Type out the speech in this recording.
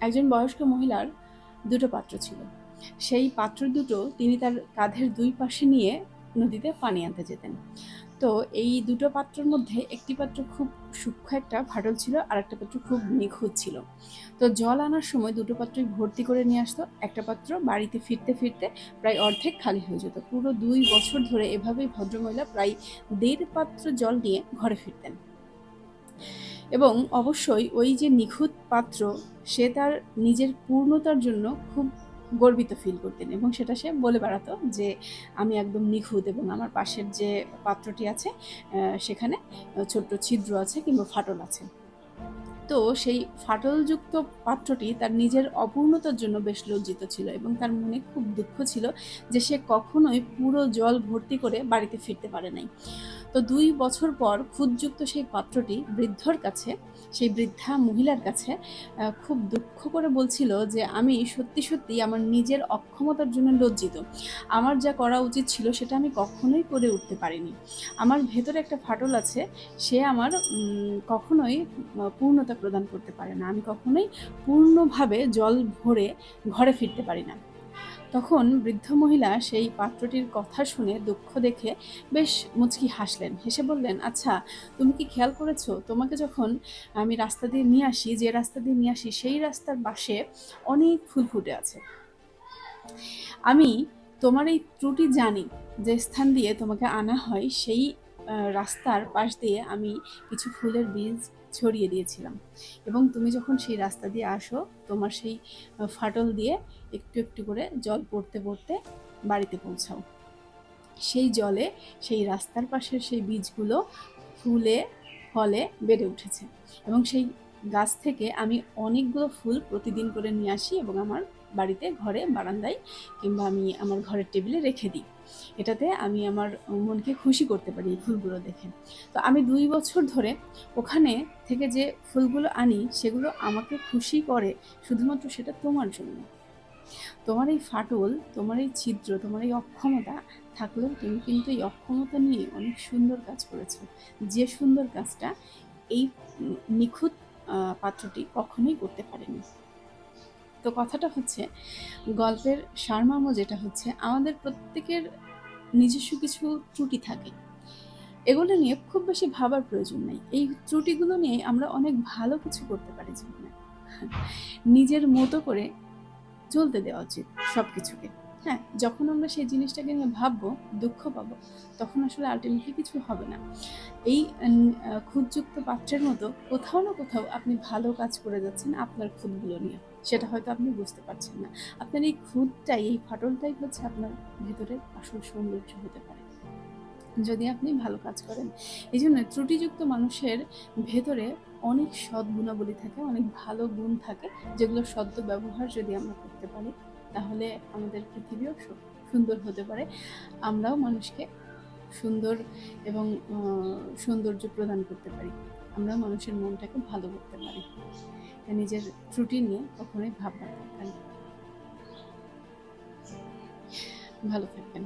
একজন বয়স্ক মহিলার দুটো পাত্র ছিল। সেই পাত্র দুটো তিনি তার কাঁধের দুই পাশে নিয়ে নদীতে পানি আনতে যেতেন। তো এই দুটো পাত্রের মধ্যে একটি পাত্র খুব সূক্ষ্ম একটা ফাটল ছিল আর একটা পাত্র খুব নিখুঁত ছিল। তো জল আনার সময় দুটো পাত্রই ভর্তি করে নিয়ে আসতো, একটা পাত্র বাড়িতে ফিরতে ফিরতে প্রায় অর্ধেক খালি হয়ে যেত। পুরো দুই বছর ধরে এভাবেই ভদ্রমহিলা প্রায় দেড় পাত্র জল নিয়ে ঘরে ফিরতেন। এবং অবশ্যই ওই যে নিখুঁত পাত্র, সে তার নিজের পূর্ণতার জন্য খুব গর্বিত ফিল করতেন এবং সেটা সে বলে বেড়াতো যে, আমি একদম নিখুঁত এবং আমার পাশের যে পাত্রটি আছে সেখানে ছোট্ট ছিদ্র আছে কিংবা ফাটল আছে। তো সেই ফাটলযুক্ত পাত্রটি তার নিজের অপূর্ণতার জন্য বেশ লজ্জিত ছিল এবং তার মনে খুব দুঃখ ছিল যে সে কখনোই পুরো জল ভর্তি করে বাড়িতে ফিরতে পারে নাই। তো দুই বছর পর খুদযুক্ত সেই পাত্রটি বৃদ্ধর কাছে, সেই বৃদ্ধা মহিলার কাছে খুব দুঃখ করে বলছিল যে আমি সত্যি সত্যি আমার নিজের অক্ষমতার জন্য লজ্জিত। আমার যা করা উচিত ছিল সেটা আমি কখনোই করে উঠতে পারিনি। আমার ভেতরে একটা ফাটল আছে, সে আমার কখনোই পূর্ণতা প্রদান করতে পারে না। আমি কখনোই পূর্ণভাবে জল ভরে ঘরে ফিরতে পারি না। তখন বৃদ্ধ মহিলা সেই পাত্রটির কথা শুনে দুঃখ দেখে বেশ মুচকি হাসলেন। হেসে বললেন আচ্ছা তুমি কি খেয়াল করেছ? তোমাকে যখন আমি রাস্তা দিয়ে নিয়ে আসি, যে রাস্তা দিয়ে নিয়ে আসি, সেই রাস্তার পাশে অনেক ফুল ফুটে আছে। আমি তোমার এই ত্রুটি জানি। যে স্থান দিয়ে তোমাকে আনা হয়, সেই রাস্তার পাশ দিয়ে আমি কিছু ফুলের বীজ ছড়িয়ে দিয়েছিলাম। এবং তুমি যখন সেই রাস্তা দিয়ে আসো, তোমার সেই ফাটল দিয়ে একটু একটু করে জল পড়তে পড়তে বাড়িতে পৌঁছাও। সেই জলে সেই রাস্তার পাশের সেই বীজগুলো ফুলে, ফলে বেড়ে উঠেছে। এবং সেই গাছ থেকে আমি অনেকগুলো ফুল প্রতিদিন করে নিয়ে আসি এবং আমার বাড়িতে, ঘরে, বারান্দায় কিংবা আমি আমার ঘরের টেবিলে রেখে দিই। এটাতে আমি আমার মনকে খুশি করতে পারি ফুলগুলো দেখে। তো আমি দুই বছর ধরে ওখানে থেকে যে ফুলগুলো আনি, সেগুলো আমাকে খুশি করে শুধুমাত্র সেটা তোমার জন্য। তোমার এই ফাটল, তোমার এই ছিদ্র, তোমার এই অক্ষমতা থাকলেও তুমি কিন্তু এই অক্ষমতা নিয়ে অনেক সুন্দর কাজ করেছ। যে সুন্দর কাজটা এই নিখুঁত পাত্রটি কখনোই করতে পারেনি। তো কথাটা হচ্ছে, গল্পের সারমর্ম যেটা হচ্ছে, আমাদের প্রত্যেকের নিজস্ব কিছু ত্রুটি থাকে। এগুলো নিয়ে খুব বেশি ভাবার প্রয়োজন নেই। এই ত্রুটিগুলো নিয়ে আমরা অনেক ভালো কিছু করতে পারি জীবনে। নিজের মতো করে চলতে দেওয়া উচিত সব কিছুকে হ্যাঁ যখন আমরা সেই জিনিসটাকে নিয়ে ভাববো, দুঃখ পাবো, তখন আসলে আলটিমেটলি কিছু হবে না। এই খুদযুক্ত পাত্রের মতো কোথাও না কোথাও আপনি ভালো কাজ করে যাচ্ছেন আপনার খুদগুলো নিয়ে। সেটা হয়তো আপনি বুঝতে পারছেন না। আপনার এই খুদটাই এই ফাটলটাই হচ্ছে আপনার ভেতরের আসল সৌন্দর্য হতে পারে। যদি আপনি ভালো কাজ করেন এই জন্য ত্রুটিযুক্ত মানুষের ভেতরে অনেক সৎ গুণাবলী থাকে, অনেক ভালো গুণ থাকে, যেগুলো সদ্য ব্যবহার যদি আমরা করতে পারি তাহলে আমাদের পৃথিবীও সুন্দর হতে পারে। আমরাও মানুষকে সুন্দর এবং সৌন্দর্য প্রদান করতে পারি। আমরা মানুষের মনটাকে ভালো করতে পারি। নিজের ত্রুটি নিয়ে কখনোই ভাববার দরকার। ভালো থাকবেন।